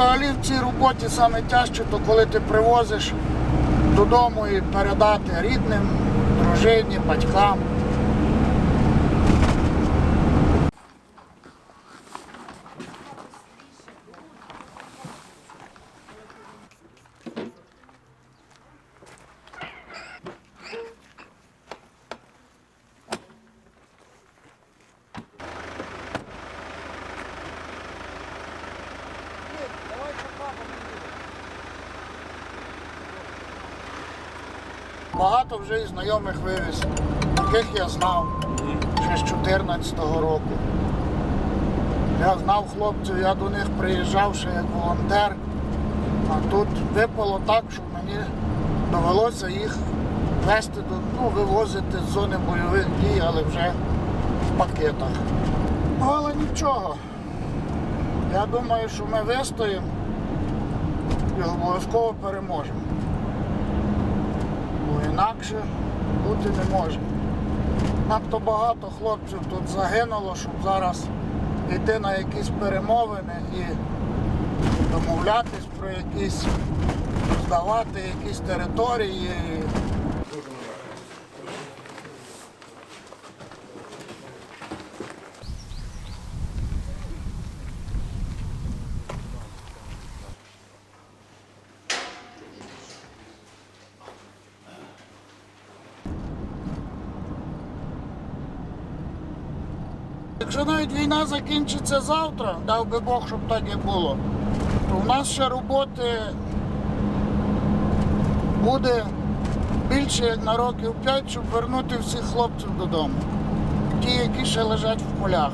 взагалі в цій роботі саме тяжче, то коли ти привозиш додому і передати рідним, дружині, батькам. Багато вже і знайомих вивіз, яких я знав ще з 14-го року. Я знав хлопців, я до них приїжджав ще як волонтер, а тут випало так, що мені довелося їх вести до, ну, вивозити з зони бойових дій, але вже в пакетах. Ну, але нічого. Я думаю, що ми вистоїмо і обов'язково переможемо інакше бути не може. Надто багато хлопців тут загинуло, щоб зараз йти на якісь перемовини і домовлятись про якісь, здавати якісь території. Якщо навіть війна закінчиться завтра, дав би Бог, щоб так і було, то в нас ще роботи буде більше як на років 5, щоб вернути всіх хлопців додому. Ті, які ще лежать в полях.